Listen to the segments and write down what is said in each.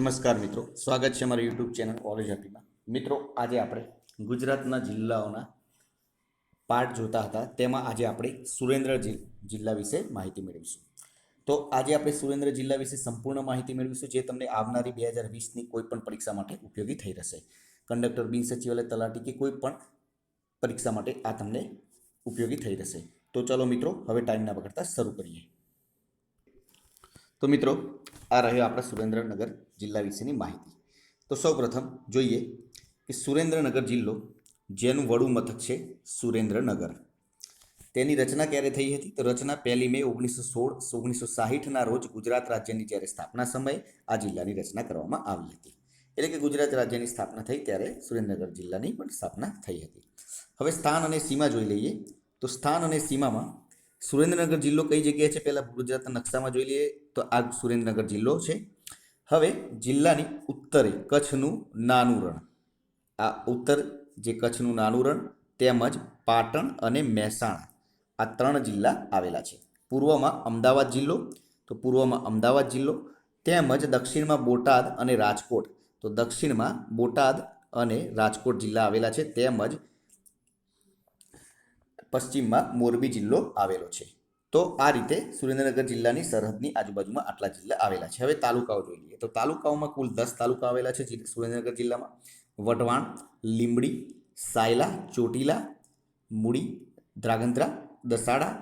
નમસ્કાર મિત્રો. સ્વાગત છે અમારી યુટ્યુબ ચેનલ કોલેજ હેપીમાં મિત્રો, આજે આપણે ગુજરાતના જિલ્લાઓના પાઠ જોતા હતા. તેમાં આજે આપણે સુરેન્દ્ર જિલ્લા વિશે માહિતી મેળવીશું. તો આજે આપણે સુરેન્દ્ર જિલ્લા વિશે સંપૂર્ણ માહિતી મેળવીશું, જે તમને આવનારી બે હજાર વીસની કોઈ પણ પરીક્ષા માટે ઉપયોગી થઈ રહેશે. કંડક્ટર બિન સચિવાલય તલાટી કે કોઈ પણ પરીક્ષા માટે આ તમને ઉપયોગી થઈ રહેશે. તો ચલો મિત્રો, હવે ટાઈમ ના બગડતા શરૂ કરીએ. તો મિત્રો, આ રહ્યો આપણા સુરેન્દ્રનગર જિલ્લા વિશેની માહિતી. તો સૌપ્રથમ જોઈએ કે સુરેન્દ્રનગર જિલ્લો, જેનું વડું મથક છે સુરેન્દ્રનગર. તેની રચના ક્યારે થઈ હતી? તો રચના પહેલી મે ઓગણીસો સોળ, ઓગણીસો સાહીઠના રોજ ગુજરાત રાજ્યની જ્યારે સ્થાપના સમયે આ જિલ્લાની રચના કરવામાં આવી હતી. એટલે કે ગુજરાત રાજ્યની સ્થાપના થઈ ત્યારે સુરેન્દ્રનગર જિલ્લાની પણ સ્થાપના થઈ હતી. હવે સ્થાન અને સીમા જોઈ લઈએ. તો સ્થાન અને સીમામાં સુરેન્દ્રનગર જિલ્લો કઈ જગ્યાએ છે? પહેલાં ગુજરાતના નકશામાં જોઈ લઈએ તો આ સુરેન્દ્રનગર જિલ્લો છે. હવે જિલ્લાની ઉત્તરે કચ્છનું નાનું રણ. આ ઉત્તર જે કચ્છનું નાનું રણ તેમજ પાટણ અને મહેસાણા આ ત્રણ જિલ્લા આવેલા છે. પૂર્વમાં અમદાવાદ જિલ્લો, તો પૂર્વમાં અમદાવાદ જિલ્લો, તેમજ દક્ષિણમાં બોટાદ અને રાજકોટ. તો દક્ષિણમાં બોટાદ અને રાજકોટ જિલ્લા આવેલા છે. તેમજ પશ્ચિમમાં મોરબી જિલ્લો આવેલો છે. તો આ રીતે સુરેન્દ્રનગર જિલ્લાની સરહદની આજુબાજુમાં આટલા જિલ્લા આવેલા છે. હવે તાલુકાઓ જોઈ લઈએ. તો તાલુકાઓમાં કુલ દસ તાલુકા આવેલા છે સુરેન્દ્રનગર જિલ્લામાં. વટવાણ લીંબડી, સાયલા, ચોટીલા, મૂડી ધ્રાગંદ્રા દસાડા,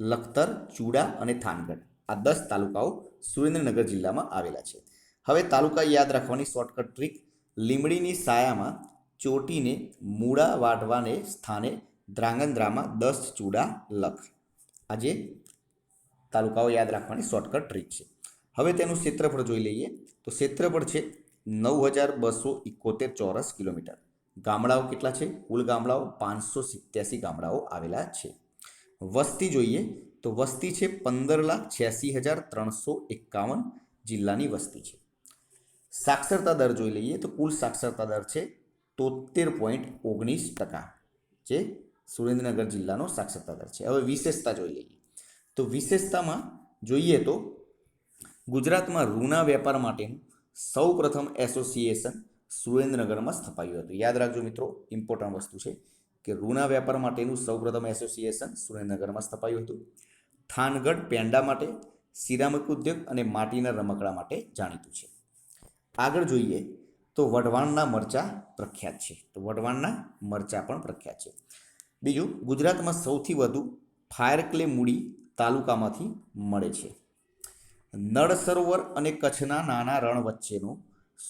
લખતર, ચૂડા અને થાનગઢ. આ દસ તાલુકાઓ સુરેન્દ્રનગર જિલ્લામાં આવેલા છે. હવે તાલુકા યાદ રાખવાની શોર્ટકટ ટ્રીક લીંબડીની સાયામાં ચોટીને મૂળા વાટવાને સ્થાને ધ્રાંગધ્રામાં દસ ચૂડા લખ. આજે તાલુકાઓ યાદ રાખવાની શોર્ટકટ ટ્રીક છે. હવે તેનું ક્ષેત્રફળ જોઈ લઈએ. તો ક્ષેત્રફળ છે નવ હજાર બસો ઇકોતેર ચોરસ કિલોમીટર. ગામડાઓ કેટલા છે? કુલ ગામડાઓ પાંચસો સિત્યાસી ગામડાઓ આવેલા છે. વસ્તી જોઈએ તો વસ્તી છે પંદર લાખ છ્યાસી હજાર ત્રણસો એકાવન જિલ્લાની વસ્તી છે. સાક્ષરતા દર જોઈ લઈએ તો કુલ સાક્ષરતા દર છે તોતેર પોઈન્ટ ઓગણીસ ટકા. જે સુરેન્દ્રનગર જિલ્લાનો સાક્ષરતા દર છે. હવે વિશેષતા જોઈ લઈએ. તો વિશેષતામાં જોઈએ તો ગુજરાતમાં ઋણા વેપાર માટેનું સૌ પ્રથમ એસોસિએશન સુરેન્દ્રનગરમાં સ્થપાયું હતું. યાદ રાખજો મિત્રો ઇમ્પોર્ટન્ટ વસ્તુ છે કે ઋણા વેપાર માટેનું સૌ પ્રથમ એસોસિએશન સુરેન્દ્રનગરમાં સ્થપાયું હતું. થાનગઢ પેંડા માટે, સિરામિક ઉદ્યોગ અને માટીના રમકડા માટે જાણીતું છે. આગળ જોઈએ તો વઢવાણના મરચા પ્રખ્યાત છે. તો વઢવાણના મરચા પણ પ્રખ્યાત છે. બીજું ગુજરાતમાં સૌથી વધુ ફાયર ક્લે મૂડી તાલુકામાંથી મળે છે. નળ સરોવર અને કચ્છના નાના રણ વચ્ચેનો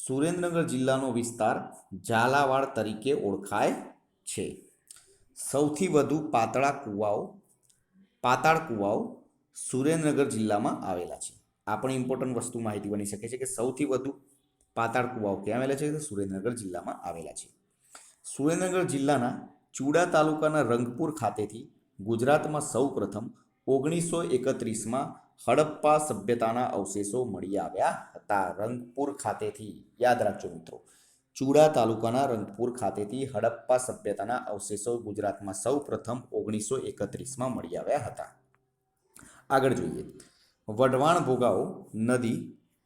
સુરેન્દ્રનગર જિલ્લાનો વિસ્તાર ઝાલાવાડ તરીકે ઓળખાય છે. સૌથી વધુ પાતળા કૂવાઓ, પાતાળ કૂવાઓ સુરેન્દ્રનગર જિલ્લામાં આવેલા છે. આ પણ ઇમ્પોર્ટન્ટ વસ્તુ માહિતી બની શકે છે કે સૌથી વધુ પાતાળ કૂવાઓ ક્યાં આવેલા છે? સુરેન્દ્રનગર જિલ્લામાં આવેલા છે. સુરેન્દ્રનગર જિલ્લાના ચૂડા તાલુકાના રંગપુર ખાતેથી ગુજરાતમાં સૌ પ્રથમ ઓગણીસો એકત્રીસમાં હડપ્પા સભ્યતાના અવશેષો મળી આવ્યા હતા રંગપુર ખાતેથી. યાદ રાખજો મિત્રો, ચૂડા તાલુકાના રંગપુર ખાતેથી હડપ્પા સભ્યતાના અવશેષો ગુજરાતમાં સૌ પ્રથમ ઓગણીસો એકત્રીસમાં મળી આવ્યા હતા. આગળ જોઈએ, વઢવાણ ભોગાઓ નદી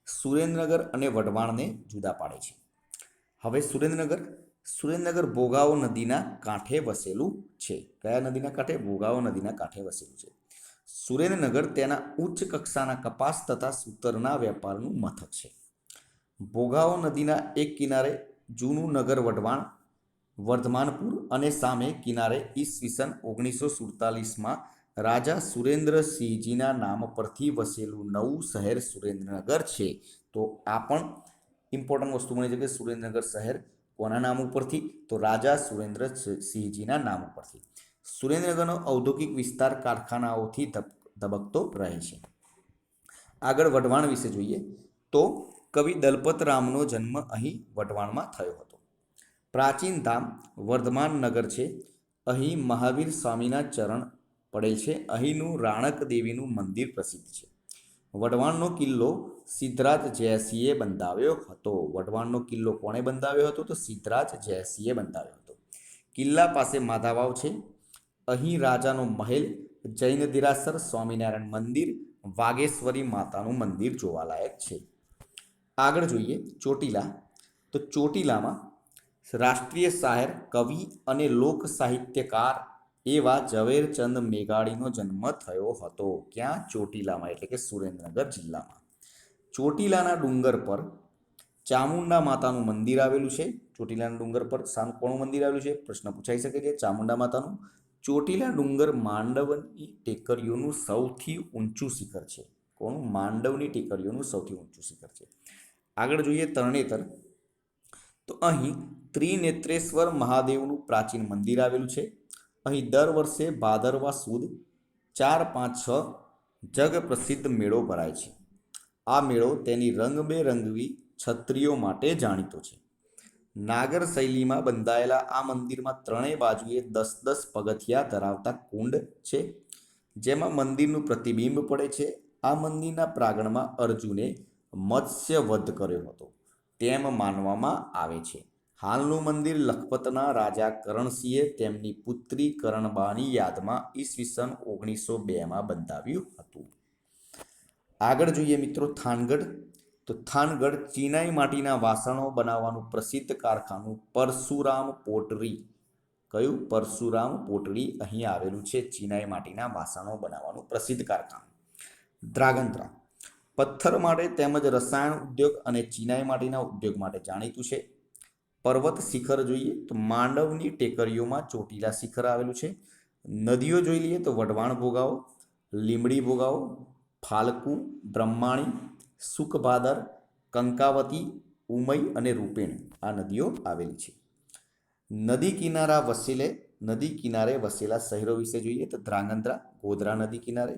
સુરેન્દ્રનગર અને વઢવાણને જુદા પાડે છે. હવે સુરેન્દ્રનગર સુરેન્દ્રનગર ભોગાવો નદીના કાંઠે વસેલું છે. કયા નદીના કાંઠે? ભોગાવો નદીના કાંઠે વસેલું છે. સુરેન્દ્રનગર તેના ઉચ્ચ કક્ષાના કપાસ તથા સૂતરના વેપારનું મથક છે. ભોગાવો નદીના એક કિનારે જૂનું નગર વઢવાણ, વર્ધમાનપુર અને સામે કિનારે ઈસવીસન ઓગણીસો સુડતાલીસમાં રાજા સુરેન્દ્રસિંહજીના નામ પરથી વસેલું નવું શહેર સુરેન્દ્રનગર છે. તો આ પણ ઇમ્પોર્ટન્ટ વસ્તુ મળી છે કે સુરેન્દ્રનગર શહેર કોના નામ ઉપરથી, તો રાજા સુરેન્દ્ર સિંહજીના નામ ઉપરથી. સુરેન્દ્રનગરનો ઔદ્યોગિક વિસ્તાર કારખાનાઓથી ધબ- ધબકતો રહે છે. આગળ વઢવાણ વિશે જોઈએ, તો કવિ દલપત રામનો જન્મ અહીં વઢવાણમાં થયો હતો. પ્રાચીન ધામ વર્ધમાન નગર છે. અહીં મહાવીર સ્વામીના ચરણ પડેલ છે. અહીંનું રાણક દેવીનું મંદિર પ્રસિદ્ધ છે. વઢવાણનો કિલ્લો સિદ્ધરાજ જયસિંહે બંધાવ્યો હતો. વઢવાણનો કિલ્લો કોણે બંધાવ્યો હતો? તો સિદ્ધરાજ જયસિંહે બંધાવ્યો હતો. કિલ્લા પાસે માધાવાવ છે. અહીં રાજાનો મહેલ, જૈન દિરાસર, સ્વામિનારાયણ મંદિર વાગેશ્વરી માતાનું મંદિર જોવાલાયક છે. આગળ જોઈએ ચોટીલા. તો ચોટીલામાં રાષ્ટ્રીય શાયર, કવિ અને લોક સાહિત્યકાર એવા ઝવેરચંદ મેઘાણીનો જન્મ થયો હતો ક્યાં? ચોટીલામાં, એટલે કે સુરેન્દ્રનગર જિલ્લામાં. ચોટીલાના ડુંગર પર ચામુંડા માતાનું મંદિર આવેલું છે. ચોટીલાના ડુંગર પર સામ કોણું મંદિર આવેલું છે? પ્રશ્ન પૂછાઈ શકે છે ચામુંડા માતાનું? ચોટીલા ડુંગર માંડવની ટેકરીઓનું સૌથી ઊંચું શિખર છે. કોણું માંડવની ટેકરીઓનું સૌથી ઊંચું શિખર છે. આગળ જોઈએ તરણેતર. તો અહીં ત્રિનેત્રેશ્વર મહાદેવનું પ્રાચીન મંદિર આવેલું છે. અહીં દર વર્ષે ભાદરવા સુદ ચાર, પાંચ, છ જગ પ્રસિદ્ધ મેળો ભરાય છે. આ મેળો તેની રંગબેરંગી છત્રીઓ માટે જાણીતો છે. નાગર શૈલીમાં બંધાયેલા આ મંદિરમાં ત્રણેય બાજુએ દસ દસ પગથિયા ધરાવતા કુંડ છે. જેમાં મંદિરનું પ્રતિબિંબ પડે છે. આ મંદિરના પ્રાંગણમાં અર્જુને મત્સ્ય વધ કર્યો હતો. તેમ માનવામાં આવે છે. હાલનું મંદિર લખપતના રાજા કરણસિંહે તેમની પુત્રી કરણબાની યાદમાં ઈસવીસન ઓગણીસો બેમાં બંધાવ્યું હતું. આગળ જોઈએ મિત્રો થાનગઢ. તો થાનગઢ ચીનાઈ માટીના વાસણો બનાવવાનું પ્રસિદ્ધ કારખાનું પરશુરામ પોટરી. કયું? પરશુરામ પોટરી. અહીં આવેલું છે ચીનાઈ માટીના વાસણો બનાવવાનું પ્રસિદ્ધ કારખાનું. ડ્રાગનત્રા પથ્થર માટે તેમજ રસાયણ ઉદ્યોગ અને ચિનાઈ માટીના ઉદ્યોગ માટે જાણીતું છે. પર્વત શિખર જોઈએ તો માંડવની ટેકરીઓમાં ચોટીલા શિખર આવેલું છે. નદીઓ જોઈ લઈએ તો વઢવાણ ભોગાવો લીમડી ભોગાવો, ફાલ્કુ, બ્રહ્માણી, સુખભાદર, કંકાવતી, ઉમઈ અને રૂપેણ આ નદીઓ આવેલી છે. નદી કિનારા વસેલે, નદી કિનારે વસેલા શહેરો વિશે જોઈએ તો ધ્રાંગધ્રા, ગોધરા નદી કિનારે,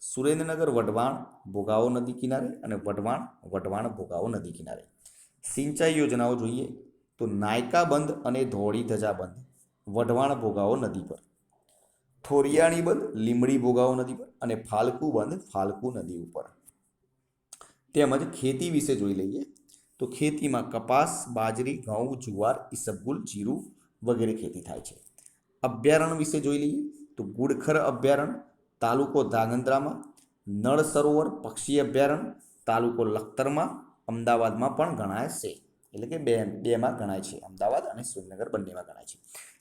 સુરેન્દ્રનગર વઢવાણ ભોગાવો નદી કિનારે અને વઢવાણ વઢવાણ ભોગાવો નદી કિનારે. સિંચાઈ યોજનાઓ જોઈએ તો નાયકા બંધ અને ધોળી ધજા બંધ. વઢવાણ ભોગાવો નદી પર. થોરિયાણી બંધ લીમડી ભોગાવો નદી પર અને ફાલકુ બંધ, ફાલકુ નદી ઉપર. તેમજ ખેતી વિશે જોઈ લઈએ. તો ખેતીમાં કપાસ, બાજરી, ઘઉં, જુવાર, ઈસબગુલ, જીરું વગેરે ખેતી થાય છે. અભયારણ્ય વિશે જોઈ લઈએ. તો ગુડખર અભયારણ્ય તાલુકો ધાંગધ્રામાં નળ સરોવર, પક્ષી અભયારણ્ય તાલુકો લખતરમાં, અમદાવાદમાં પણ ગણાય છે. એટલે કે બે, બેમાં ગણાય છે. અમદાવાદ અને સુરેન્દ્રનગર બંનેમાં ગણાય છે.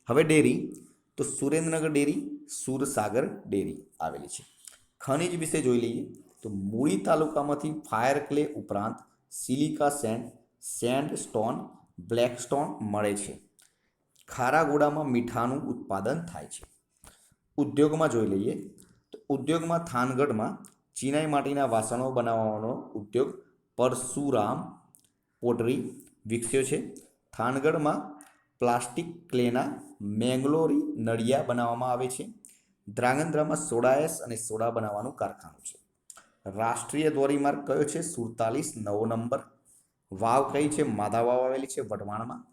હવે ડેરી, તો સુરેન્દ્રનગર ડેરી, સુરસાગર ડેરી આવેલી છે. ખનિજ વિશે જોઈ લઈએ, તો મૂળી તાલુકામાંથી ફાયર ક્લે ઉપરાંત silica sand sand stone, black stone મળે છે. ખારાગોડામાં મીઠાનું ઉત્પાદન થાય છે. ઉદ્યોગમાં જોઈ લઈએ, તો ઉદ્યોગમાં થાનગઢમાં ચિનાઈ માટીના વાસણો બનાવવાનો ઉદ્યોગ પરશુરામ પોટરી વિકસ્યો છે. થાનગઢમાં પ્લાસ્ટિક ક્લેના મેંગ્લોરી નળિયા બનાવવામાં આવે છે. ધ્રાંગધ્રામાં સોડાયસ અને સોડા બનાવવાનું કારખાનું છે. રાષ્ટ્રીય ધોરીમાર્ગ કયો છે? સુડતાલીસ, નવો નંબર. વાવ કઈ છે? માધા વાવ આવેલી છે વઢવાણમાં.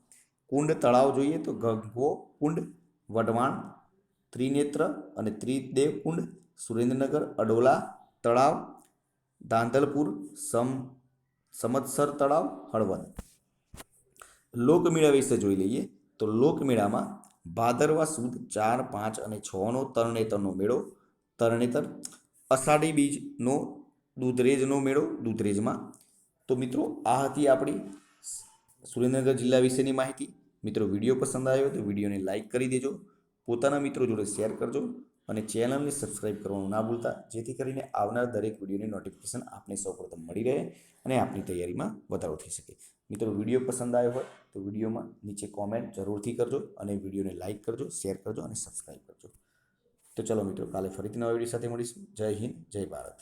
કુંડ તળાવ જોઈએ તો ગગો કુંડ, વઢવાણ, ત્રિનેત્ર અને ત્રિદેવ કુંડ, સુરેન્દ્રનગર, અડોલા તળાવ, દાંતલપુર, સમ, સમતસર તળાવ, હળવદ. લોકમેળા વિશે જોઈ લઈએ તો લોકમેળામાં ભાદરવા સુદ ચાર, પાંચ અને છનો તરણેતરનો મેળો, તરણેતર અષાઢી બીજનો, દૂધરેજનો મેળો, દૂધરેજમાં. તો મિત્રો, આ હતી આપણી સુરેન્દ્રનગર જિલ્લા વિશેની માહિતી. મિત્રો, વીડિયો પસંદ આવ્યો તો વિડીયોને લાઇક કરી દેજો. પોતાના મિત્રો જોડે શેર કરજો. અને ચેનલને સબસ્ક્રાઈબ કરવાનું ના ભૂલતા, જેથી કરીને આવનાર દરેક વિડીયોની નોટિફિકેશન આપને સૌપ્રથમ મળી રહે અને આપની તૈયારીમાં વધારો થઈ શકે. મિત્રો, વીડિયો પસંદ આવ્યો હોય તો વિડીયોમાં નીચે કોમેન્ટ જરૂરથી કરજો અને વિડીયોને લાઇક કરજો શેર કરજો અને સબસ્ક્રાઈબ કરજો. તો ચલો મિત્રો, કાલે ફરીથી નવા વીડિયો સાથે મળીશું. જય હિન્દ, જય ભારત.